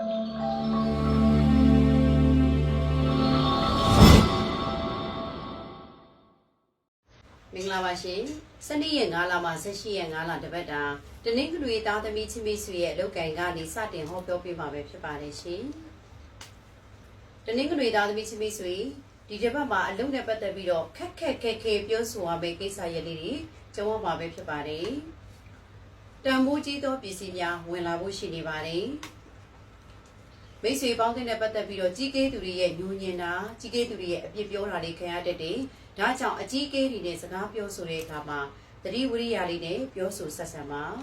မင်္ဂလာပါရှင်။စနေရက်9လမှ18ရက်9လတပတ်တာတနင်္ဂနွေသားသမီးချင်းမိတ်ဆွေရဲ့အလုပ်ကိုင်ကနေစတင်ဟောပြောပေးမှာပဲဖြစ်ပါတယ်ရှင်။တနင်္ဂနွေသားသမီးချင်းမိတ်ဆွေဒီတစ်ပတ်မှာအလုပ်နဲ့ပတ်သက်ပြီးတော့ခက်ခက်ခဲခဲပြောဆိုရမယ့်ကိစ္စရပ်လေးတွေကြုံရမှာပဲဖြစ်ပါတယ်။တန်ဖိုးကြီးသောပစ္စည်းများဝင်လာဖို့ရှိနေပါတယ်။ မိတ်ဆွေပေါင်းတဲ့ပတ်သက်ပြီးတော့ကြီးကဲသူတွေရဲ့ညှို့ညင်တာကြီးကဲသူတွေရဲ့အပြစ်ပြောတာတွေခံရတတ်တယ်။ဒါကြောင့်အကြီးကဲတွေနဲ့စကားပြောဆိုတဲ့အခါမှာသတိဝိရိယလေးနဲ့ပြောဆိုဆက်ဆံပါ။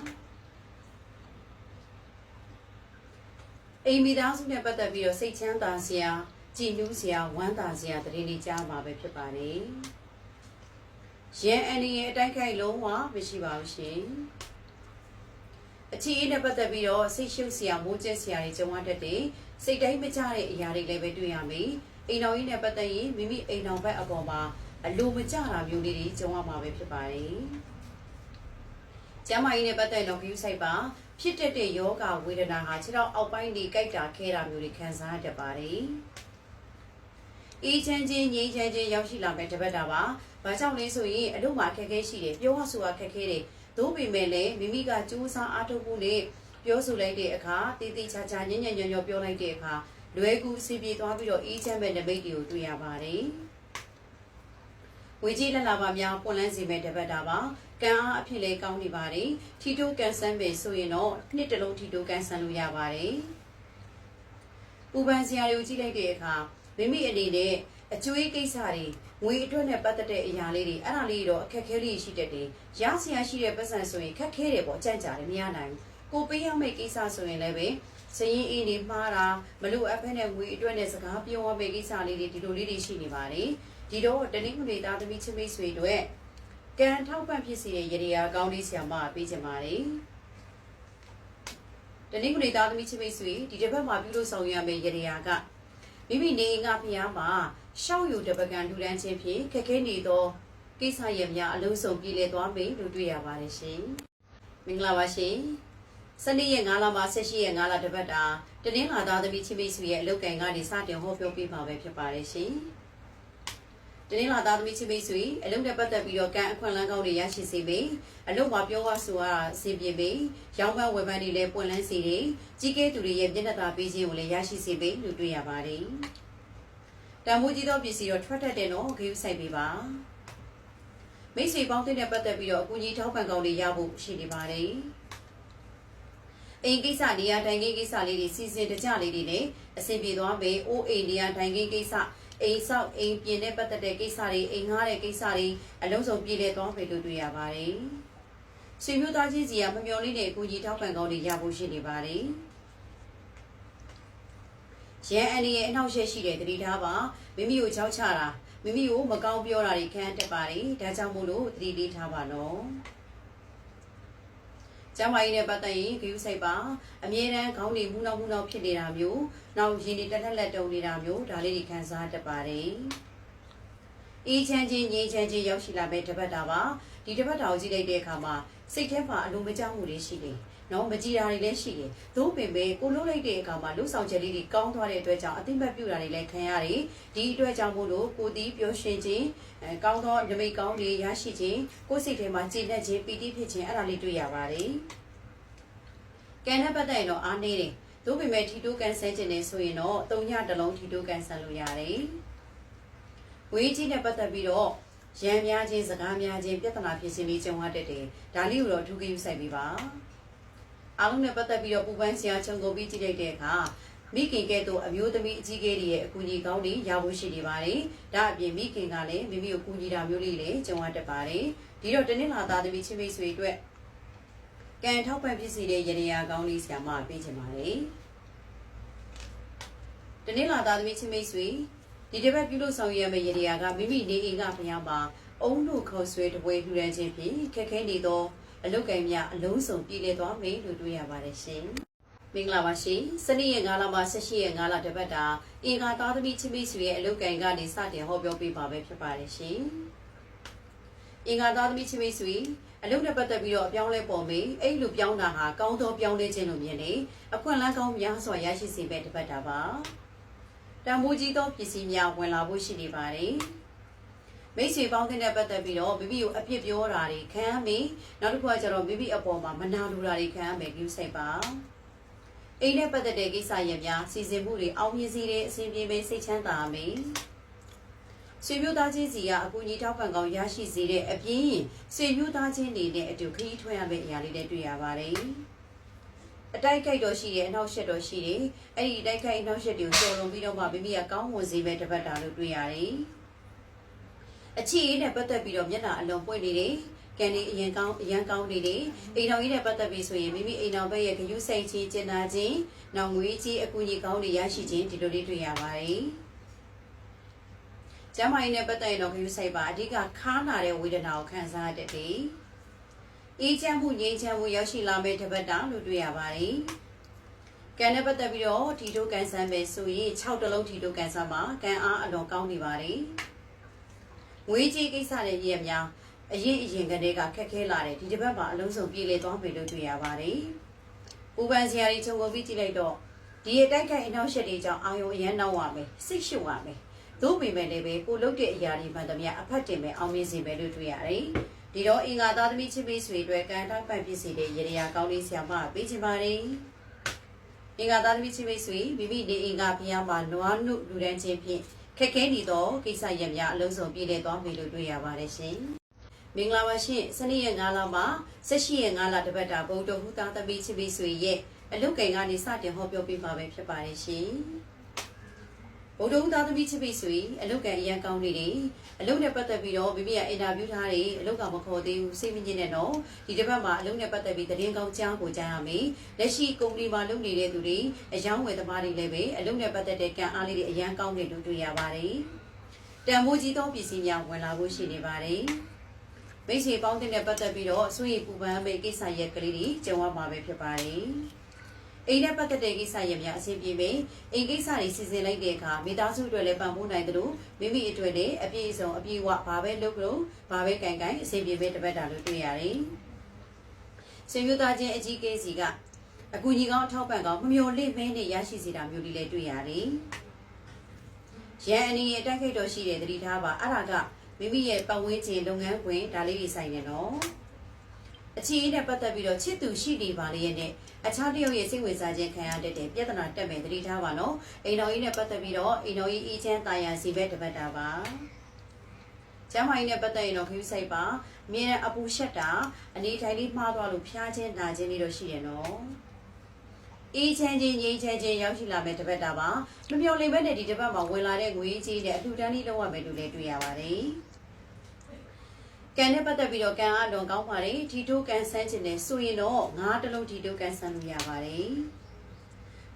အိမ်မိသားစုနဲ့ပတ်သက်ပြီးတော့စိတ်ချမ်းသာစရာကြည်နူးစရာဝမ်းသာစရာသတိလေးကြားမှာပဲဖြစ်ပါတယ်။ရန်အန်ဒီရဲ့အတိုက်ခိုက်လုံးဝမရှိပါဘူးရှင်။ အချီအေးနဲ့ပတ်သက်ပြီးတော့စိတ်ရှုပ်စရာမိုးကျက်စရာတွေကြုံရတတ်တယ်။စိတ်တိုင်းမကြတဲ့အရာတွေလည်းပဲတွေ့ရမယ်။အိမ်တော်ကြီးနဲ့ပတ်သက်ရင်မိမိအိမ်တော်ဘက်အပေါ်မှာအလိုမကျတာမျိုးလေးတွေကြုံရမှာပဲဖြစ်ပါတယ်။ကျမ်းမာရေးနဲ့ပတ်သက်တော့ view site ပါဖြစ်တတ်တဲ့ယောဂဝေဒနာဟာခြေထောက်အောက်ပိုင်းတွေကြိုက်တာခဲတာမျိုးတွေခံစားရတတ်ပါတယ်။အေးချမ်းချင်းငြိမ်းချမ်းချင်းရောက်ရှိလာမဲ့တပတ်တာပါ။ဘာကြောင့်လဲဆိုရင်အလုပ်မှာခက်ခဲရှိတယ်ပြောရဆိုတာခက်ခဲတယ်။ သို့ပေမဲ့လည်းမိမိကစူးစမ်းအားထုတ်ဖို့နဲ့ပြောဆိုလိုက်တဲ့အခါတည်တည်ချာချာညံ့ညံ့ညော်ညော်ပြောလိုက်တဲ့အခါလွယ်ကူအစီပြေသွားပြီးတော့အေးချမ်းမဲ့နမိတ်တွေကိုတွေ့ရပါတယ်။ဝေကြီးလက်လာပါများပွန်လန်းစီမဲ့တပတ်တာပါကံအားအဖြစ်လေးကောင်းနေပါတယ်ထီတိုကန်ဆန်းပဲဆိုရင်တော့နှစ်တလုံးထီတိုကန်ဆန်းလို့ရပါတယ်ပူပန်စရာတွေကိုကြည့်လိုက်တဲ့အခါမိမိအနေနဲ့ အကျွေးကိစ္စတွေငွေအတွက်နဲ့ပတ်သက်တဲ့အရာလေးတွေအဲ့ဒါလေးတော့အခက်ခဲလေးရှိတတ်တယ်ရစရာရှိတဲ့ပတ်စံဆိုရင်ခက်ခဲတယ်ပေါ့ကြံ့ကြတယ်မရနိုင်ဘူးကိုပေးရမယ့်ကိစ္စဆိုရင်လည်းပဲစရင်အေးနေမှားတာမလို့အဖက်နဲ့ငွေအတွက်နဲ့စကားပြောရမယ့်ကိစ္စလေးတွေဒီလိုလေးတွေရှိနေပါတယ်ဒီတော့တနင်္ဂနွေသားသမီးချင်းမိတ်ဆွေတို့ကံထောက်ပံ့ဖြစ်စီတဲ့ရေရာကောင်းလေးဆရာမပေးချင်ပါတယ်တနင်္ဂနွေသားသမီးချင်းမိတ်ဆွေဒီတစ်ပတ်မှာပြုလို့ဆောင်ရမယ့်ရေရာကမိမိနေအိမ်ကဖျားမှာ ရှောက်ယူတပကံဒူလန်းချင်းဖြင့်ခက်ခဲနေသောကိစ္စရပ်များအလုံးစုံပြည်လည်သွားမယ်လို့တွေ့ရပါတယ်ရှင်မင်္ဂလာပါရှင်စနေရက်9လမှ18ရက်9လတပတ်တာတနင်္လာသားသမီးချင်းမိတ်ဆွေရဲ့အလုပ်ကံကနေစတင်ဟောပြောပေးမှာပဲဖြစ်ပါတယ်ရှင်တနင်္လာသားသမီးချင်းမိတ်ဆွေအလုပ်နဲ့ပတ်သက်ပြီးတော့ကံအခွင့်အလမ်းကောင်းတွေရရှိစေပေအလုပ်မှာပြောရဆိုရအဆင်ပြေပေရောင်းပန်းဝယ်ပန်းတွေလည်းပွင့်လန်းစေတယ်ကြီးကဲသူတွေရဲ့မျက်နှာသာပေးခြင်းကိုလည်းရရှိစေပေလို့တွေ့ရပါတယ် တန်ဖိုးကြီးသောပစ္စည်းတော့ထွက်တတ်တယ်နော်ဂေးဆိုင်ပေးပါမိတ်ဆွေပေါင်းတဲ့နဲ့ပတ်သက်ပြီးတော့အကူကြီးထောက်ပံ့ကောင်းတွေရဖို့ရှိနေပါတယ်အိမ်ကိစ္စနေရာထိုင်ခင်းကိစ္စလေးတွေစီစဉ်တကြလေးတွေနဲ့အဆင်ပြေသွားပေအိုးအိမ်နေရာထိုင်ခင်းကိစ္စအိမ်ဆောက်အိမ်ပြင်တဲ့ပတ်သက်တဲ့ကိစ္စတွေအိမ်ငှားတဲ့ကိစ္စတွေအလုံးစုံပြည်လည်သွားပြီလို့တွေ့ရပါတယ်။ဆွေမျိုးသားချင်းစီကမမျော်လင့်တဲ့အကူကြီးထောက်ပံ့ကောင်းတွေရဖို့ရှိနေပါတယ်။ ရန်အန်ဒီရဲ့အနောက်ရှက်ရှိတဲ့တတိထားပါမိမိကိုချောက်ချတာမိမိကိုမကောင်းပြောတာတွေခံတတ်ပါတယ်။ဒါကြောင့်မို့လို့တတိလေးထားပါနော်။ကျမကြီးနဲ့ပတ်သက်ရင်ဂယူးဆိုင်ပါအမြဲတမ်းခေါင်းတွေမှုနောက်မှုနောက်ဖြစ်နေတာမျိုးနောက်ရင်တွေတက်တက်လက်တုံနေတာမျိုးဒါလေးတွေခံစားတတ်ပါတယ်အေးချမ်းချင်းငြိမ်းချမ်းချင်းရောက်ရှိလာမဲ့တပတ်တာပါဒီတပတ်တာကိုကြည့်လိုက်တဲ့အခါမှာစိတ်ထဲမှာအလိုမကျမှုတွေရှိတယ် နော်မကြည်တာတွေလည်းရှိတယ်သို့ပင်ပဲကိုလုံးလိုက်တဲ့အခါမှာလှုပ်ဆောင်ချက်လေးတွေကောင်းသွားတဲ့အတွက်ကြောင့်အသိမှတ်ပြုတာတွေလည်းခံရတယ်ဒီအတွက်ကြောင့်မို့လို့ကိုတီးပျော်ရွှင်ခြင်းအဲကောင်းသောဓမိတ်ကောင်းတွေရရှိခြင်းကိုယ်စိတ်ထဲမှာကြည်နက်ခြင်းပီတိဖြစ်ခြင်းအဲ့ဒါလေးတွေ့ရပါတယ်ကံနဲ့ပတ်သက်ရင်တော့အားနေတယ်သို့ပေမဲ့ထီတိုးကန်ဆယ်ခြင်းနဲ့ဆိုရင်တော့၃ညတစ်လုံးထီတိုးကန်ဆယ်လို့ရတယ်ဝေးကြီးနဲ့ပတ်သက်ပြီးတော့ရံများခြင်းစကားများခြင်းပြဿနာဖြစ်ခြင်းလေးကြုံရတတ်တယ်ဒါလေးကိုတော့ဒုက္ခယူဆိုင်ပြီးပါ အားလုံးနဲ့ပတ်သက်ပြီးတော့ပူပန်းစရာခြုံကုန်ပြီးကြည့်လိုက်တဲ့အခါမိခင်ကဲ့သို့အမျိုးသမီးအကြီးကဲတွေရဲ့အကူအညီကောင်းတွေရဖို့ရှိနေပါတယ်။ဒါအပြင်မိခင်ကလည်းမိမိကိုကူညီတာမျိုးလေးလည်းကြုံရတတ်ပါတယ်။ဒီတော့တနင်္လာသားသမီးချင်းမိတ်ဆွေအတွက်ကံထောက်ပံ့ဖြစ်စီတဲ့ရရကောင်းလေးဆရာမပေးချင်ပါတယ်။တနင်္လာသားသမီးချင်းမိတ်ဆွေဒီတစ်ပတ်ပြုလို့ဆောင်ရွက်ရမယ့်ရရကမိမိနေအိမ်ကဖျားမှာအုံတို့ခေါ်ဆွဲတပွဲထူရန်ခြင်းဖြင့်ခက်ခဲနေသော အလုတ်ကံများအလုံးစုံပြည်လည်သွားမယ်လို့တွေ့ရပါတယ်ရှင်။မင်္ဂလာပါရှင်။စနေရက်9လမှ18ရက်9လတပတ်တာအင်္ဂါသားသမီးချင်းမိတ်ဆွေရဲ့အလုတ်ကံကနေစတင်ဟောပြောပေးပါပဲဖြစ်ပါတယ်ရှင်။အင်္ဂါသားသမီးချင်းမိတ်ဆွေအအလုပ်နဲ့ပတ်သက်ပြီးတော့အပြောင်းလဲပေါ်မေးအဲ့လိုပြောင်းတာဟာကောင်းသောပြောင်းလဲခြင်းလို့မြင်နေအခွင့်အလမ်းကောင်းများစွာရရှိစေမဲ့တစ်ပတ်တာပါတန်ဖိုးကြီးသောပစ္စည်းများဝင်လာဖို့ရှိနေပါတယ် မိတ်ဆွေပေါင်းတဲ့ပတ်သက်ပြီးတော့မိမိကိုအပြစ်ပြောတာတွေခံရမေးနောက်တစ်ခုကကျတော့မိမိအပေါ်မှာမနာလိုတာတွေခံရမယ်ကြည့်စိတ်ပါအိမ်နဲ့ပတ်သက်တဲ့ကိစ္စရပ်များစီစဉ်မှုတွေအောင်မြင်စေတဲ့အစဉ်ပြေပဲစိတ်ချမ်းသာမယ်ဆွေမျိုးသားချင်းစီကအကူအညီထောက်ပံ့ကောင်းရရှိစေတဲ့အပြင်ဆွေမျိုးသားချင်းတွေနဲ့အတူခရီးထွက်ရမယ့်အရာလေးတွေတွေ့ရပါတယ်။အတိုက်ခိုက်တော့ရှိတယ်အနောက်ရှက်တော့ရှိတယ်။အဲ့ဒီအတိုက်ခိုက်အနောက်ရှက်တွေကိုကျော်လွန်ပြီးတော့မှမိမိကကောင်းမွန်စေမဲ့တစ်ပတ်တာလို့တွေ့ရတယ်။ အချစ်ရေးနဲ့ပတ်သက်ပြီးတော့မျက်နှာအလုံးပွင့်နေတယ်။ကန်ဒီအရင်ကောင်းအရန်ကောင်းနေတယ်။အိမ်တော်ကြီးနဲ့ပတ်သက်ပြီးဆိုရင်မိမိအိမ်တော်ဘက်ရဲ့ဂရုစိုက်ခြင်းကျင်နာခြင်းနောက်ငွေကြီးအကူအညီကောင်းတွေရရှိခြင်းဒီလိုလေးတွေ့ရပါတယ်။ကျမ်းမာရေးနဲ့ပတ်သက်ရင်တော့ခရုစိုက်ပါအဓိကခါနာတဲ့ဝေဒနာကိုခံစားရတဲ့တည်းအေးချမ်းမှုငြိမ်းချမ်းမှုရောက်ရှိလာမယ့်တပတ်တာလို့တွေ့ရပါတယ်။ကံနဲ့ပတ်သက်ပြီးတော့ထီတိုးကန်ဆန်းပဲဆိုရင်6တလုံးထီတိုးကန်ဆန်းပါကံအားအလွန်ကောင်းနေပါတယ်။ ငွေကြီးကိစ္စတွေကြီးအများအရင်အရင်ကတည်းကခက်ခဲလာတယ်ဒီတစ်ပတ်မှာအလုံးစုံပြေလည်သွားပြီလို့တွေ့ရပါတယ်။ဥပန်စရာကြီးခြုံငုံပြီးကြည့်လိုက်တော့ဒီအတိုက်ခိုက်အနောက်ရှက်တွေကြောင့်အာယုံအရန်နောက်ရမယ်စိတ်ရှုပ်ရမယ်သို့ပေမဲ့လည်းပဲကိုလုတ်တဲ့အရာတွေမှန်သမျှအဖတ်တင်မဲ့အောင်မြင်စေမယ်လို့တွေ့ရတယ်။ဒီတော့အင်္ဂါသားသမီးချစ်ပေးဆွေအတွက်ကံတောက်ပံ့ဖြစ်စေတဲ့ရေရာကောင်းလေးဆရာမပေးချင်ပါတယ်။အင်္ဂါသားသမီးချစ်ပေးဆွေမိမိနေအင်္ဂါဖျားမှာနွားနုလူတန်းချင်းဖြင့် ခက်ခဲနေသောကိစ္စရပ်များအလုံးစုံပြည့်လည်သွားပြီလို့တွေ့ရပါတယ်ရှင်။မင်္ဂလာပါရှင်စနေရက်9လမှာ18ရက်9လတပတ်တာဗုဒ္ဓဟူသားသမီးချစ်ပေးဆွေရဲ့အလုတ်ကင်ကနေစတင်ဟောပြောပေးမှာပဲဖြစ်ပါတယ်ရှင်။ ဗုဒ္ဓဦးသားသမီးချစ်ပြီဆိုရင်အလုတ်ကန်အရန်ကောင်းနေတယ်အလုတ်နဲ့ပတ်သက်ပြီးတော့မိမိကအင်တာဗျူးထားတယ်အလုတ်ကမခေါ်သေးဘူးစိတ်မညစ်နဲ့တော့ဒီတစ်ပတ်မှာအလုတ်နဲ့ပတ်သက်ပြီးသတင်းကောင်းကြားကိုကြားရမယ်လက်ရှိကုမ္ပဏီမှာလုပ်နေတဲ့သူတွေအယောင်းဝယ်သမားတွေလည်းပဲအလုတ်နဲ့ပတ်သက်တဲ့ကံအားလေးတွေအရန်ကောင်းတယ်လို့တွေ့ရပါတယ်တန်မိုးကြီးသောပစ္စည်းများဝင်လာဖို့ရှိနေပါတယ်မိတ်ဆွေပေါင်းတဲ့ပတ်သက်ပြီးတော့ဆွေပူပန်းမဲ့ကိစ္စရက်ကလေးတွေကြုံရမှာပဲဖြစ်ပါတယ် အိမ်နဲ့ပတ်သက်တဲ့ကိစ္စရပ်များအဆင်ပြေမယ်။အိမ်ကိစ္စတွေစီစဉ်လိုက်တဲ့အခါမိသားစုအတွက်လည်းပံ့ပိုးနိုင်သလိုမိမိအတွက်လည်းအပြည့်အစုံအပြည့်အဝဘာပဲလုပ်လို့ဘာပဲကင်ကင်အဆင်ပြေမဲ့တပတ်တာလို့တွေ့ရတယ်။ဆွေမျိုးသားချင်းအကြီးကိစီကအကူကြီးကောင်းအထောက်ပံ့ကောင်းမမျော်လင့်မဲနဲ့ရရှိစေတာမျိုးလေးလည်းတွေ့ရတယ်။ရန်အနီရဲ့တိုက်ခိုက်တော်ရှိတဲ့သတိထားပါအဲ့ဒါကမိမိရဲ့ပတ်ဝန်းကျင်လုပ်ငန်းခွင်ဒါလေးတွေဆိုင်နေတော့ အချီးနဲ့ပတ်သက်ပြီးတော့ချစ်သူရှိနေပါလေရဲ့နဲ့အခြားတယောက်ရဲ့စိတ်ဝင်စားခြင်းခံရတဲ့ပြဿနာတက်မယ်သတိထားပါနော်အိမ်တော်ကြီးနဲ့ပတ်သက်ပြီးတော့အိမ်တော်ကြီးအီချမ်းတာယာစီဘက်တပတ်တာပါကျမ်းမာရေးနဲ့ပတ်သက်ရင်တော့ခရူးဆိုင်ပါအမြဲအပူရှက်တာအနေထိုင်လေးမှားသွားလို့ဖျားခြင်းနာခြင်းလေးတော့ရှိတယ်နော်အေးချမ်းချင်းငြိမ်းချမ်းချင်းရောက်ရှိလာမဲ့တပတ်တာပါမမျော်လင့်ပဲနဲ့ဒီတပတ်မှာဝင်လာတဲ့ငွေကြီးနဲ့အထူးတန်းလေးလောက်ရမယ်လို့လည်းတွေ့ရပါတယ် ကံနဲ့ပတ်သက်ပြီးတော့ကံအလွန်ကောင်းပါတယ်ဒီတိုးကံဆန်းခြင်းနဲ့ဆိုရင်တော့ငါးတလုံးဒီတိုးကံဆန်းလို့ရပါတယ်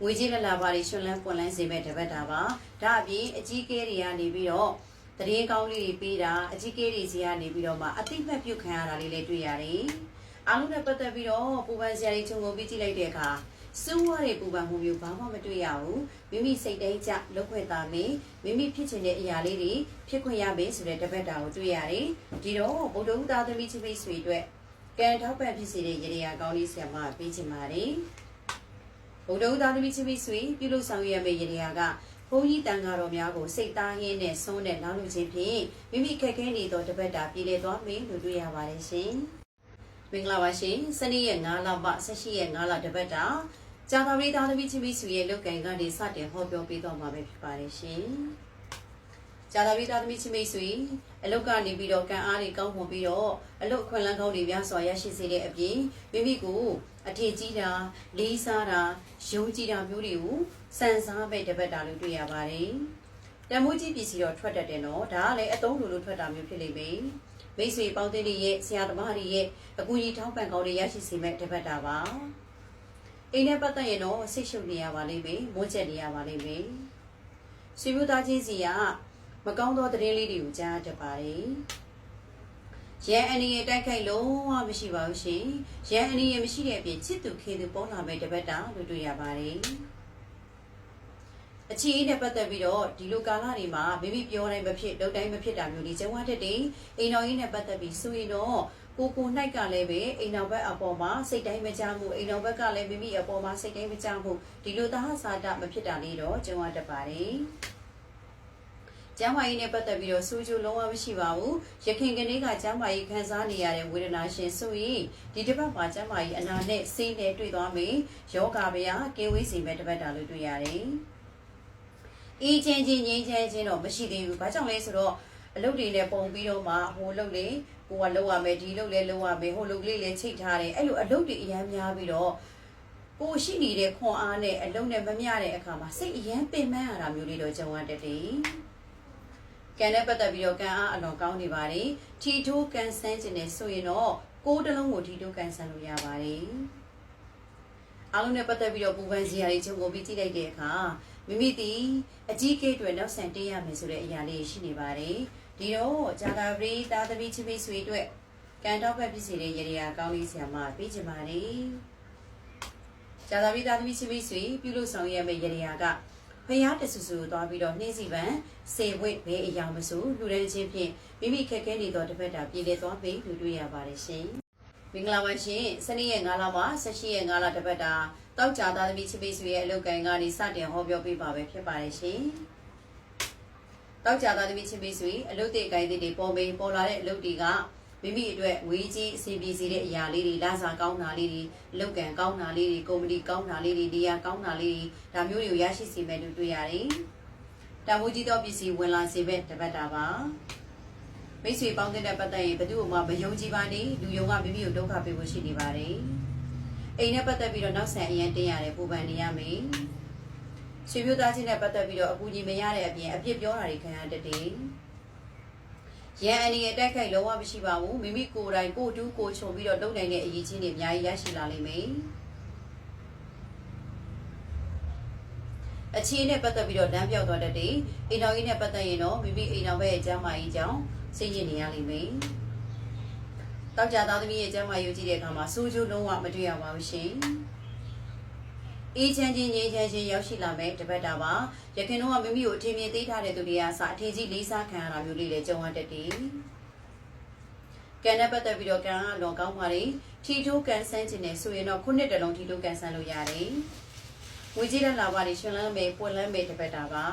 ငွေကြီးလလာပါတွေရှင်လန်းပွန်လန်းစေမဲ့တပတ်တာပါဒါအပြင်အကြီးကဲတွေကနေပြီးတော့တရင်ကောင်းလေးတွေပေးတာအကြီးကဲတွေစီကနေပြီးတော့မှအတိတ်မှတ်ပြုတ်ခံရတာလေးလည်းတွေ့ရတယ်အားလုံးနဲ့ပတ်သက်ပြီးတော့ပူပန်စရာတွေခြုံငုံပြီးကြည့်လိုက်တဲ့အခါ စူးဝါးတဲ့ပူပန်မှုမျိုးဘာမှမတွေ့ရဘူးမိမိစိတ်တိုင်းကြလောက်ခွင့်သားမင်းမိမိဖြစ်ချင်တဲ့အရာလေးတွေဖြစ်ခွင့်ရမယ်ဆိုတဲ့တပတ်တာကိုတွေ့ရတယ်ဒီတော့ဗုဒ္ဓဦးသားသမီးချစ်မိတ်ဆွေအတွက်ကံထောက်ပံ့ဖြစ်စေတဲ့ရေရာကောင်းလေးဆရာမပေးချင်ပါတယ်ဗုဒ္ဓဦးသားသမီးချစ်မိတ်ဆွေပြုလုပ်ဆောင်ရမယ့်ရေရာကဘုန်းကြီးတန်ဃာတော်များကိုစိတ်သားရင်းနဲ့ဆုံးတဲ့နောက်လူချင်းဖြင့်မိမိခက်ခဲနေသောတပတ်တာပြည်လည်သွားမယ်လို့တွေ့ရပါတယ်ရှင်မင်္ဂလာပါရှင်စနေရက်9လမှ18ရက်9လတပတ်တာ ကြာသာရိသားသမီးချင်းမိစုရဲ့လုတ်ကင်ကနေစတင်ဟောပြောပေးတော့မှာပဲဖြစ်ပါတယ်ရှင်။ကြာသာရိသားသမီးချင်းမိစုအလုတ်ကနေပြီးတော့ကံအားတွေကောင်းမွန်ပြီးတော့အလုတ်ခွန်လန်းကောင်းတွေများစွာရရှိစေတဲ့အပြင်မိမိကိုအထင်ကြီးတာလေးစားတာယုံကြည်တာမျိုးတွေကိုစံစားမဲ့တပတ်တာလို့တွေ့ရပါတယ်။တမိုးကြီးပစ္စည်းတော့ထွက်တတ်တယ်နော်။ဒါကလည်းအသုံးလိုလိုထွက်တာမျိုးဖြစ်လိမ့်မယ်။မိတ်ဆွေပေါင်းတဲ့ရဲ့ဆရာသမားတွေရဲ့အကူကြီးထောင်းပံကောင်းတွေရရှိစေမဲ့တပတ်တာပါ။ အိမ်နဲ့ပတ်သက်ရင်တော့ဆိတ်ရှုပ်နေရပါလိမ့်မယ်မွန်းချက်နေရပါလိမ့်မယ်ဆွေမျိုးသားချင်းစီကမကောင်းသောသတင်းလေးတွေကိုကြားတတ်ပါတယ်ရန်အနေနဲ့တိုက်ခိုက်လုံးဝမရှိပါဘူးရှင်ရန်အနေနဲ့မရှိတဲ့အပြင်ချစ်သူခေသူပေါ်လာမဲ့တပတ်တာလို့တွေ့ရပါတယ်အချီးနဲ့ပတ်သက်ပြီးတော့ဒီလိုကာလတွေမှာမိမိပြောတိုင်းမဖြစ်လုပ်တိုင်းမဖြစ်တာမျိုးတွေကျဝတ်တဲ့အိမ်တော်ကြီးနဲ့ပတ်သက်ပြီးဆိုရင်တော့ ကိုကို၌ကလည်းပဲအိမ်တော်ဘက်အပေါ်မှာစိတ်တိုင်းမကြမှုအိမ်တော်ဘက်ကလည်းမိမိအပေါ်မှာစိတ်တိုင်းမကြမှုဒီလိုသဟစာတမဖြစ်တာလေးတော့ကြုံရတတ်ပါတယ်ကျမ်းမာရေးနဲ့ပတ်သက်ပြီးတော့စူးကျူလုံးဝမရှိပါဘူးရခင်ကနေ့ကကျမ်းမာရေးခံစားနေရတဲ့ဝေဒနာရှင်ဆိုရင်ဒီတစ်ပတ်မှာကျမ်းမာရေးအနာနဲ့စိတ်နဲ့တွေ့သွားမယ်ယောဂဗျာကင်းဝေးစီမဲ့တစ်ပတ်တာလို့တွေ့ရတယ်အေးချင်းချင်းငြိမ်းချမ်းချင်းတော့မရှိသေးဘူးဘာကြောင့်လဲဆိုတော့အလုပ်တွေနဲ့ပုံပြီးတော့မှဟိုလုပ်လေ ကိုကလုပ်ရမယ်ဒီလုပ်လဲလုပ်ရမယ်ဟိုလုပ်လေးလည်းချိတ်ထားတယ်အဲ့လိုအလုပ်တွေအများများပြီးတော့ကိုရှိနေတဲ့ခွန်အားနဲ့အလုံးနဲ့မမျှတဲ့အခါမှာစိတ်အရန်ပင်ပန်းရတာမျိုးလေးတော့ကြုံရတတ်တယ်။ကံနဲ့ပတ်သက်ပြီးတော့ကံအားအလွန်ကောင်းနေပါတယ်။ထီထိုးကံဆန်းခြင်းနဲ့ဆိုရင်တော့ကိုယ်တစ်လုံးကိုထီထိုးကံဆန်းလို့ရပါတယ်။အားလုံးနဲ့ပတ်သက်ပြီးတော့ပူပန်စရာတွေချုပ်ကိုပြီးကြည့်လိုက်တဲ့အခါမိမိဒီအကြီးကဲတွေနောက်ဆန်တေးရမယ်ဆိုတဲ့အရာလေးရှိနေပါတယ်။ ဒီတော့ဂျာတာပရိသားသမီးချစ်မိတ်ဆွေတို့ကံတော့ဖက်ဖြစ်စေတဲ့ရေရာကောင်းလေးဆရာမပေးချင်ပါတယ်။ဂျာတာပရိသားသမီးချစ်မိတ်ဆွေပြုလို့ဆောင်ရမယ့်ရေရာကဖျားတဆူဆူသွားပြီးတော့နှင်းစီပန်စေဝိတ်ဘဲအယောင်မဆိုလူရန်ချင်းဖြင့်မိမိခက်ခဲနေသောတစ်ဖက်တာပြည်လေသွားပြီးလူတွေ့ရပါတယ်ရှင်။မင်္ဂလာပါရှင်။စနေရက်9လမှာ18ရက်9လတစ်ပတ်တာတောက်ကြသားသမီးချစ်မိတ်ဆွေရဲ့အလုပ်ကိုင်ကနေစတင်ဟောပြောပေးပါပဲဖြစ်ပါတယ်ရှင်။ တောက်ကြသားသမီးချစ်မိတ်ဆွေအလုပ်တွေကိုင်တွေပေါ်မေးပေါ်လာတဲ့အလုပ်တွေကမိမိအတွက်ဝေးကြီးအစီအပြေစေတဲ့အရာလေးတွေလာစာကောင်းတာလေးတွေလုပ်ကံကောင်းတာလေးတွေကုမ္ပဏီကောင်းတာလေးတွေနေရာကောင်းတာလေးတွေဒါမျိုးတွေကိုရရှိစီမဲ့လို့တွေ့ရတယ်။တမိုးကြီးသောပစ္စည်းဝင်လာစေပဲတပတ်တာပါ။မိတ်ဆွေပေါင်းတဲ့ပတ်သက်ရင်ဘယ်သူမှမယုံကြည်ပါနဲ့လူယုံကမိမိကိုဒုက္ခပေးဖို့ရှိနေပါတယ်။အိမ်နဲ့ပတ်သက်ပြီးတော့နောက်ဆန်အရင်တင်ရတယ်ပူပန်နေရမယ်။ ဆွေမျိုးသားချင်းနဲ့ပတ်သက်ပြီးတော့အကူအညီမရတဲ့အပြင်အပြစ်ပြောတာတွေခံရတတ်တယ်။ရန်အန်ဒီရဲ့တက်ခိုက်လုံးဝမရှိပါဘူးမိမိကိုယ်တိုင်ကိုတူးကိုချုံပြီးတော့လုံနိုင်တဲ့အရေးချင်းတွေအများကြီးရရှိလာလိမ့်မယ်အခြေနဲ့ပတ်သက်ပြီးတော့လမ်းပြောက်သွားတတ်တယ်အိမ်တော်ကြီးနဲ့ပတ်သက်ရင်တော့မိမိအိမ်တော်ဘက်ရဲ့ကျမ်းမာရေးကြောင့်စိတ်ညစ်နေရလိမ့်မယ်တောက်ကြသားသမီးရဲ့ကျမ်းမာရေးကြည့်တဲ့အခါမှာစိုးကျိုးလုံးဝမတွေ့ရပါဘူးရှင် အေးချမ်းချင်းငြိမ်းချမ်းချင်းရောက်ရှိလာမယ်တပတ်တာပါရခင်တော့မိမိကိုအထင်မြင်သိထားတဲ့သူတွေကစအထင်ကြီးလေးစားခံရတာမျိုးလေးလည်းကြုံရတတ်တယ်ကံနဲ့ပတ်သက်ပြီးတော့ကံကလွန်ကောင်းပါလေထီထိုးကန်ဆန်းခြင်းနဲ့ဆိုရင်တော့ခုနှစ်တလုံးထီထိုးကန်ဆန်းလို့ရတယ်ငွေကြီးလက်လာပါလေရှင်လန်းမေပွင့်လန်းမေတပတ်တာပါ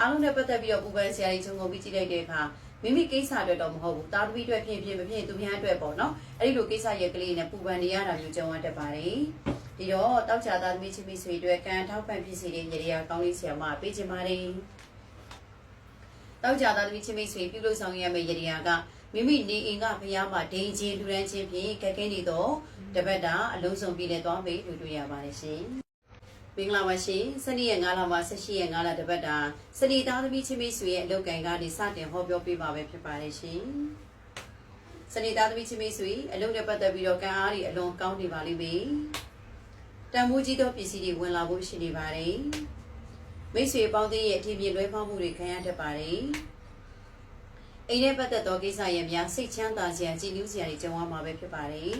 အားလုံးနဲ့ပတ်သက်ပြီးတော့ပူပန်ဆရာကြီးချုံကုန်ပြီးကြည့်လိုက်တဲ့အခါမိမိကိစ္စအတွက်တော့မဟုတ်ဘူးတာသမီအတွက်ဖြစ်ဖြစ်မဖြစ်သူများအတွက်ပေါ့နော်အဲ့ဒီလိုကိစ္စရဲ့ကလေးနဲ့ပူပန်နေရတာမျိုးကြုံရတတ်ပါတယ် ဒီတော့တောက်ချာသားသမီးချင်းမိဆွေအတွက်ကံထောက်ပံ့ဖြစ်စေတဲ့ရေရာကောင်းလေးဆရာမပေးချင်ပါတယ်တောက်ချာသားသမီးချင်းမိဆွေပြုလို့ဆောင်ရမယ့်ရေရာကမိမိနေအိမ်ကဖျားမှာဒိန်ချင်းလူရန်ချင်းဖြင့်ကဲကဲနေတော့တပတ်တာအလုံးစုံပြည်လဲသွားပြီလူတွေ့ရပါတယ်ရှင်မင်္ဂလာပါရှင်စနေရက်9လမှာ18ရက်9လတပတ်တာစနေသားသမီးချင်းမိဆွေရဲ့အလုပ်ကိုင်ကနေစတင်ဟောပြောပေးပါပဲဖြစ်ပါတယ်ရှင်စနေသားသမီးချင်းမိဆွေအလုပ်နဲ့ပတ်သက်ပြီးတော့ကံအားတွေအလွန်ကောင်းနေပါလိမ့်မယ် တန်မိုးကြီးသောပစ္စည်းတွေဝင်လာဖို့ရှိနေပါတယ်မိတ်ဆွေပေါင်းသင်းရဲ့အထင်မြင်လွဲဖောက်မှုတွေခံရတတ်ပါတယ်အိမ်နဲ့ပတ်သက်သောကိစ္စရပ်များစိတ်ချမ်းသာစရာကြည်နူးစရာတွေကြုံရမှာပဲဖြစ်ပါတယ်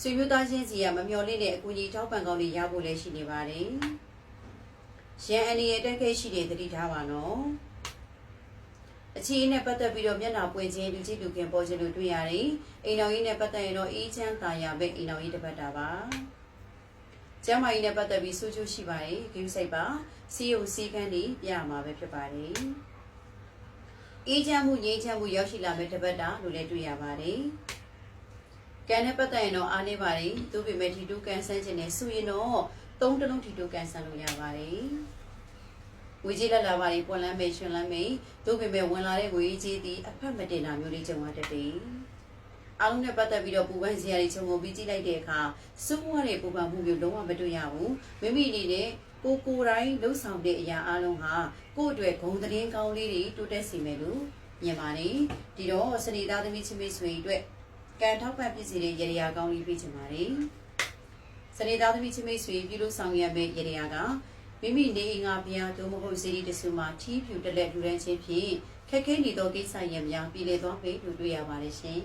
ဆွေမျိုးသားချင်းစီကမမျှော်လင့်တဲ့အကူအညီထောက်ပံ့ကောင်းတွေရဖို့လည်းရှိနေပါတယ်ရန်အနေရဲ့တက်ခဲရှိတဲ့သတိထားပါနော် အခြေအနေနဲ့ပတ်သက်ပြီးတော့မျက်နှာပွင့်ခြင်းလူကြည့်လူခင်ပေါ်ခြင်းလို့တွေ့ရတယ်။အိမ်တော်ကြီးနဲ့ပတ်သက်ရင်တော့အေးချမ်းသာယာပဲအိမ်တော်ကြီးတစ်ပတ်တာပါ။ကျမ်းမာရေးနဲ့ပတ်သက်ပြီးဆိုးကျိုးရှိပါတယ်။ဂရုစိုက်ပါ။စီယုံစီကန်းတွေပြရမှာပဲဖြစ်ပါတယ်။အေးချမ်းမှုငြိမ်းချမ်းမှုရောက်ရှိလာမယ့်တစ်ပတ်တာလို့လည်းတွေ့ရပါတယ်။ကံနဲ့ပတ်သက်ရင်တော့အားနေပါတယ်။သူ့ပေမဲ့ထီတူကန်ဆန်းခြင်းနဲ့ဆိုရင်တော့သုံးတလုံးထီတူကန်ဆန်းလို့ရပါတယ်။ ငွေကြေးလက်လာပါတွေပွန်လန်းမေရှင်လန်းမေတို့ပေမဲ့ဝင်လာတဲ့ငွေကြေးသည်အဖက်မတင်တာမျိုးလေးကြုံရတတ်တယ်။အားလုံးနဲ့ပတ်သက်ပြီးတော့ပူပန်စရာတွေခြုံငုံပြီးကြည့်လိုက်တဲ့အခါစိုးဝါတဲ့ပူပန်မှုမျိုးလုံးဝမတွေ့ရဘူး။မိမိအနေနဲ့ကိုကိုယ်တိုင်းလှုပ်ဆောင်တဲ့အရာအလုံးဟာကိုယ့်အတွက်ဂုဏ်သတင်းကောင်းလေးတွေတိုးတက်စေမယ်လို့မြင်ပါတယ်။ဒီတော့စနေသားသမီးချင်းမိတ်ဆွေအတွက်ကံထောက်ပံ့ဖြစ်စေတဲ့ရေရာကောင်းလေးပေးချင်ပါတယ်။စနေသားသမီးချင်းမိတ်ဆွေပြုလို့ဆောင်ရမယ့်ရေရာက မိမိနေအိမ်ကဘုရားသို့မဟုတ်စီရီတဆူမှာထီးဖြူတက်လက်ထူရန်ချင်းဖြင့်ခက်ခဲနေသောကိစ္စရပ်များပြည်လေသွားပေလို့တွေ့ရပါတယ်ရှင်